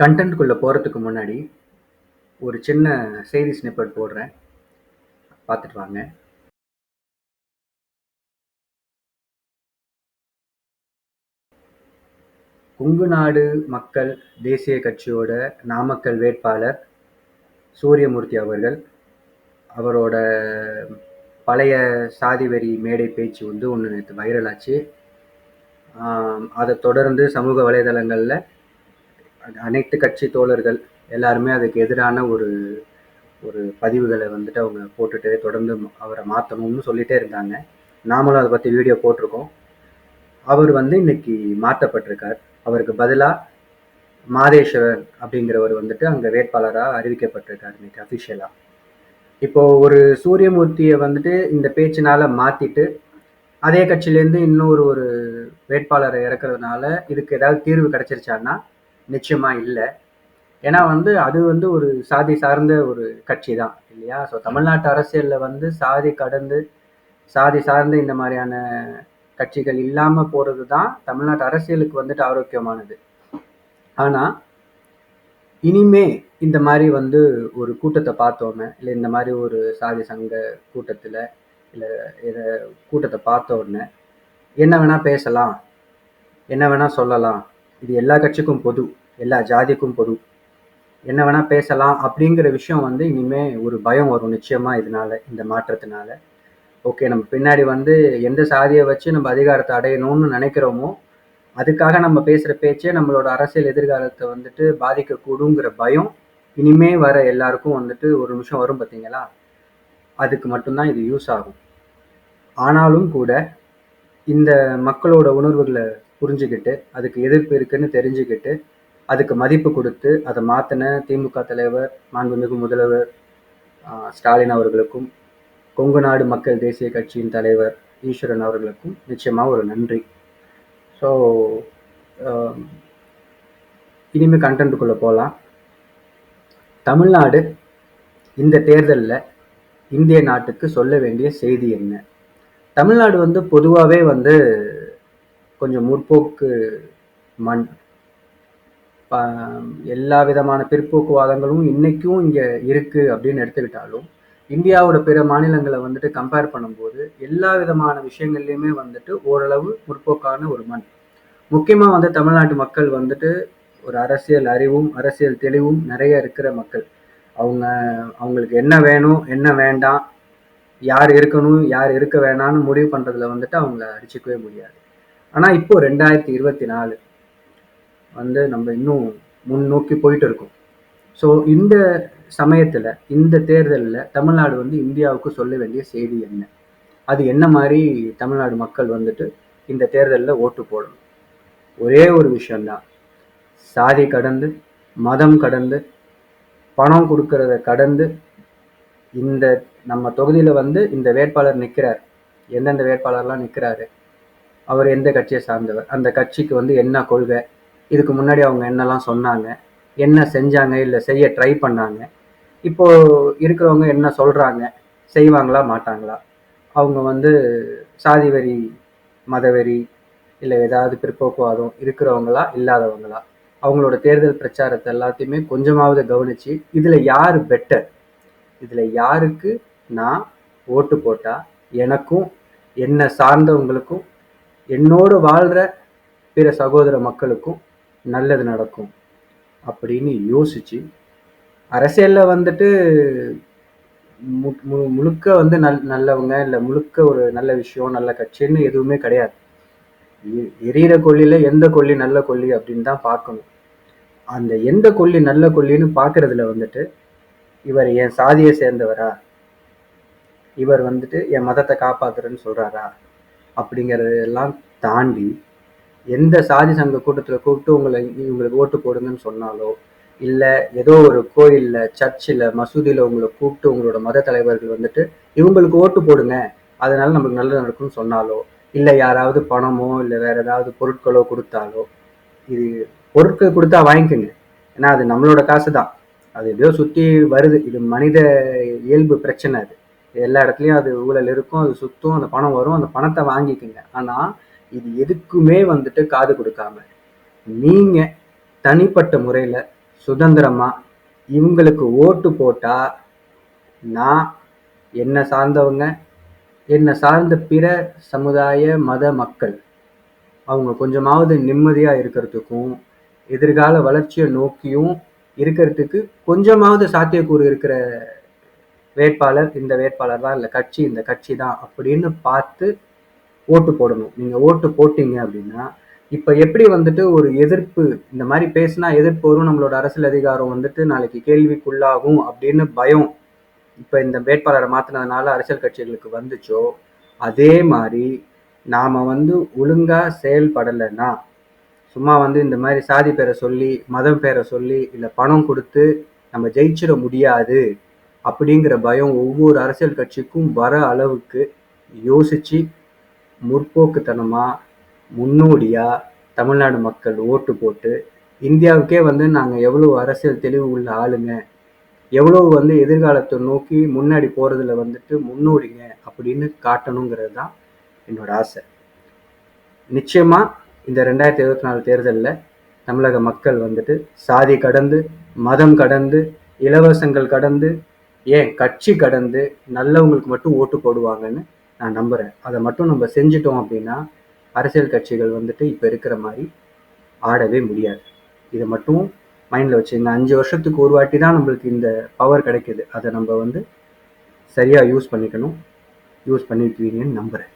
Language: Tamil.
கண்டென்ட்குள்ளே போகிறதுக்கு முன்னாடி ஒரு சின்ன செய்தி ஸ்னிப்பட் போடுறேன். பார்த்துட்டு வாங்க. கொங்கு நாடு மக்கள் தேசிய கட்சியோட நாமக்கல் வேட்பாளர் சூரியமூர்த்தி அவர்கள் அவரோட பழைய சாதிவெறி மேடை பேச்சு வந்து ஒன்று நேற்று வைரல் ஆச்சு. அதை தொடர்ந்து சமூக வலைதளங்களில் அனைத்து கட்சி தோழர்கள் எல்லாருமே அதுக்கு எதிரான ஒரு ஒரு பதிவுகளை வந்துட்டு அவங்க போட்டுட்டு தொடர்ந்து அவரை மாற்றணும்னு சொல்லிட்டே இருந்தாங்க. நாமளும் அதை பற்றி வீடியோ போட்டிருக்கோம். அவர் வந்து இன்னைக்கு மாற்றப்பட்டிருக்கார். அவருக்கு பதிலாக மாதேஸ்வரன் அப்படிங்கிறவர் வந்துட்டு அங்கே வேட்பாளராக அறிவிக்கப்பட்டிருக்கார் இன்னைக்கு அஃபிஷியலாக இப்போ ஒரு சூரியமூர்த்தியை வந்துட்டு இந்த பேச்சினால மாற்றிட்டு அதே கட்சியிலேருந்து இன்னொரு ஒரு வேட்பாளரை இறக்குறதுனால இதுக்கு ஏதாவது தீர்வு கிடைச்சிருச்சான்னா நிச்சயமா இல்லை. ஏன்னா வந்து அது வந்து ஒரு சாதி சார்ந்த ஒரு கட்சி தான் இல்லையா? ஸோ தமிழ்நாட்டு அரசியலில் வந்து சாதி கடந்து சாதி சார்ந்த இந்த மாதிரியான கட்சிகள் இல்லாமல் போகிறது தான் தமிழ்நாட்டு அரசியலுக்கு வந்துட்டு ஆரோக்கியமானது. ஆனால் இனிமே இந்த மாதிரி வந்து ஒரு கூட்டத்தை பார்த்தோன்னே இல்லை இந்த மாதிரி ஒரு சாதி சங்க கூட்டத்தில் இல்லை இதை கூட்டத்தை பார்த்த உடனே என்ன வேணால் பேசலாம் என்ன வேணால் சொல்லலாம் இது எல்லா கட்சிக்கும் பொது எல்லா ஜாதிக்கும் பொது. என்ன வேணால் பேசலாம் அப்படிங்கிற விஷயம் வந்து இனிமேல் ஒரு பயம் வரும் நிச்சயமாக இதனால இந்த மாற்றத்தினால. ஓகே நம்ம பின்னாடி வந்து எந்த சாதியை வச்சு நம்ம அதிகாரத்தை அடையணும்னு நினைக்கிறோமோ அதுக்காக நம்ம பேசுகிற பேச்சே நம்மளோட அரசியல் எதிர்காலத்தை வந்துட்டு பாதிக்கக்கூடுங்கிற பயம் இனிமே வர எல்லாருக்கும் வந்துட்டு ஒரு நிமிஷம் வரும் பார்த்தீங்களா அதுக்கு மட்டும்தான் இது யூஸ் ஆகும். ஆனாலும் கூட இந்த மக்களோட உணர்வுகளை புரிஞ்சுக்கிட்டு அதுக்கு எதிர்ப்பு இருக்குன்னு தெரிஞ்சுக்கிட்டு அதுக்கு மதிப்பு கொடுத்து அதை மாற்றின திமுக தலைவர் மாண்புமிகு முதல்வர் ஸ்டாலின் அவர்களுக்கும் கொங்கு நாடு மக்கள் தேசிய கட்சியின் தலைவர் ஈஸ்வரன் அவர்களுக்கும் நிச்சயமாக ஒரு நன்றி. ஸோ இனிமேல் கண்டென்ட்டுக்குள்ளே போகலாம் தமிழ்நாடு இந்த தேர்தலில் இந்திய நாட்டுக்கு சொல்ல வேண்டிய செய்தி என்ன? தமிழ்நாடு வந்து பொதுவாகவே வந்து கொஞ்சம் முற்போக்கு மண் எல்லா விதமான பிற்போக்குவாதங்களும் இன்றைக்கும் இங்கே இருக்குது அப்படின்னு எடுத்துக்கிட்டாலும் இந்தியாவோட பிற மாநிலங்களை வந்துட்டு கம்பேர் பண்ணும்போது எல்லா விதமான விஷயங்கள்லையுமே வந்துட்டு ஓரளவு முற்போக்கான ஒரு மண். முக்கியமாக வந்து தமிழ்நாட்டு மக்கள் வந்துட்டு ஒரு அரசியல் அறிவும் அரசியல் தெளிவும் நிறைய இருக்கிற மக்கள். அவங்க அவங்களுக்கு என்ன வேணும் என்ன வேண்டாம் யார் இருக்கணும் யார் இருக்க வேணாம்னு முடிவு பண்ணுறதுல வந்துட்டு அவங்கள அடிச்சுக்கவே முடியாது. ஆனால் இப்போ ரெண்டாயிரத்தி இருபத்தி நாலு வந்து நம்ம இன்னும் முன்னோக்கி போயிட்டு இருக்கோம் ஸோ இந்த சமயத்தில் இந்த தேர்தலில் தமிழ்நாடு வந்து இந்தியாவுக்கு சொல்ல வேண்டிய செய்தி என்ன? அது என்ன மாதிரி தமிழ்நாடு மக்கள் வந்துட்டு இந்த தேர்தலில் ஓட்டு போடணும்? ஒரே ஒரு விஷயந்தான் சாதி கடந்து மதம் கடந்து பணம் கொடுக்கறத கடந்து இந்த நம்ம தொகுதியில் வந்து இந்த வேட்பாளர் நிற்கிறார் எந்தெந்த வேட்பாளர்லாம் நிற்கிறாரு அவர் எந்த கட்சியை சார்ந்தவர்? அந்த கட்சிக்கு வந்து என்ன கொள்கை? இதுக்கு முன்னாடி அவங்க என்னெல்லாம் சொன்னாங்க? என்ன செஞ்சாங்க? இல்லை செய்ய ட்ரை பண்ணாங்க? இப்போ இருக்கிறவங்க என்ன சொல்கிறாங்க செய்வாங்களா? மாட்டாங்களா? அவங்க வந்து சாதி வெறி மதவெறி இல்லை ஏதாவது பிற்போக்குவாதம் இருக்கிறவங்களா? இல்லாதவங்களா? அவங்களோட தேர்தல் பிரச்சாரத்தை எல்லாத்தையுமே கொஞ்சமாவது கவனித்து இதில் யார் பெட்டர் இதில் யாருக்கு நான் ஓட்டு போட்டால் எனக்கும் என்னை சார்ந்தவங்களுக்கும் என்னோடு வாழ்கிற பிற சகோதர மக்களுக்கும் நல்லது நடக்கும் அப்படின்னு யோசிச்சு அரசியலில் வந்துட்டு மு- மு- முழுக்க வந்து நல் நல்லவங்க இல்லை முழுக்க ஒரு நல்ல விஷயம் நல்ல கட்சின்னு எதுவுமே கிடையாது. எரியிற கொல்லியில் எந்த கொல்லி நல்ல கொல்லி அப்படின்னு தான் பார்க்கணும். அந்த எந்த கொல்லி நல்ல கொல்லின்னு பார்க்குறதுல வந்துட்டு இவர் என் சாதியை சேர்ந்தவரா? இவர் வந்துட்டு என் மதத்தை காப்பாத்துறேன்னு சொல்கிறாரா அப்படிங்கறதெல்லாம் தாண்டி எந்த சாதி சங்க கூட்டத்தில் கூப்பிட்டு உங்களை இவங்களுக்கு ஓட்டு போடுங்கன்னு சொன்னாலோ இல்லை ஏதோ ஒரு கோயிலில் சர்ச்சில் மசூதியில் உங்களை கூப்பிட்டு உங்களோட மத தலைவர்கள் வந்துட்டு இவங்களுக்கு ஓட்டு போடுங்க அதனால நமக்கு நல்லது நடக்கும்னு சொன்னாலோ இல்லை யாராவது பணமோ இல்லை வேற ஏதாவது பொருட்களோ கொடுத்தாலோ இது பொருட்கள் கொடுத்தா வாங்கிக்கோங்க. ஏன்னா அது நம்மளோட காசு தான் அது எப்படியோ சுற்றி வருது. இது மனித இயல்பு பிரச்சனை அது. எல்லா இடத்துலையும் அது ஊழல் இருக்கும் அது சுத்தும் அந்த பணம் வரும் அந்த பணத்தை வாங்கிக்கோங்க. ஆனால் இது எதுக்குமே வந்துட்டு காது கொடுக்காம நீங்க தனிப்பட்ட முறையில சுதந்திரமா இவங்களுக்கு ஓட்டு போட்டா நான் என்னை சார்ந்தவங்க என்னை சார்ந்த பிற சமுதாய மத மக்கள் அவங்க கொஞ்சமாவது நிம்மதியாக இருக்கிறதுக்கும் எதிர்கால வளர்ச்சியை நோக்கியும் இருக்கிறதுக்கு கொஞ்சமாவது சாத்தியக்கூறு இருக்கிற வேட்பாளர் இந்த வேட்பாளர் தான் இல்லை கட்சி இந்த கட்சி தான் அப்படின்னு பார்த்து ஓட்டு போடணும். நீங்கள் ஓட்டு போட்டீங்க அப்படின்னா இப்போ எப்படி வந்துட்டு ஒரு எதிர்ப்பு இந்த மாதிரி பேசினா எதிர்ப்பு வரும் நம்மளோட அரசியல் அதிகாரம் வந்துட்டு நாளைக்கு கேள்விக்குள்ளாகும் அப்படின்னு பயம் இப்போ இந்த வேட்பாளரை மாற்றினதுனால அரசியல் கட்சிகளுக்கு வந்துச்சோ அதே மாதிரி நாம் வந்து ஒழுங்காக செயல்படலைன்னா சும்மா வந்து இந்த மாதிரி சாதி பேரை சொல்லி மதம் பேரை சொல்லி இல்லை பணம் கொடுத்து நம்ம ஜெயிச்சிட முடியாது. அப்படிங்கிற பயம் ஒவ்வொரு அரசியல் கட்சிக்கும் வர அளவுக்கு யோசிச்சு முற்போக்குத்தனமாக முன்னோடியாக தமிழ்நாடு மக்கள் ஓட்டு போட்டு இந்தியாவுக்கே வந்து நாங்கள் எவ்வளோ அரசியல் தெளிவு உள்ள ஆளுங்க எவ்வளோ வந்து எதிர்காலத்தை நோக்கி முன்னாடி போகிறதுல வந்துட்டு முன்னோடிங்க அப்படின்னு காட்டணுங்கிறது தான் என்னோட ஆசை. நிச்சயமாக இந்த ரெண்டாயிரத்தி இருபத்தி நாலு தேர்தலில் தமிழக மக்கள் வந்துட்டு சாதி கடந்து மதம் கடந்து இலவசங்கள் கடந்து ஏன் கட்சி கடந்து நல்லவங்களுக்கு மட்டும் ஓட்டு போடுவாங்கன்னு நான் நம்புகிறேன் அதை மட்டும் நம்ம செஞ்சிட்டோம் அப்படின்னா அரசியல் கட்சிகள் வந்துட்டு இப்போ இருக்கிற மாதிரி ஆடவே முடியாது. இதை மட்டும் மைண்டில் வச்சு இந்த அஞ்சு வருஷத்துக்கு ஒரு வாட்டி தான் நம்மளுக்கு இந்த பவர் கிடைக்கிது. அதை நம்ம வந்து சரியாக யூஸ் பண்ணிக்கணும். யூஸ் பண்ணிக்குவீங்கன்னு நம்புகிறேன்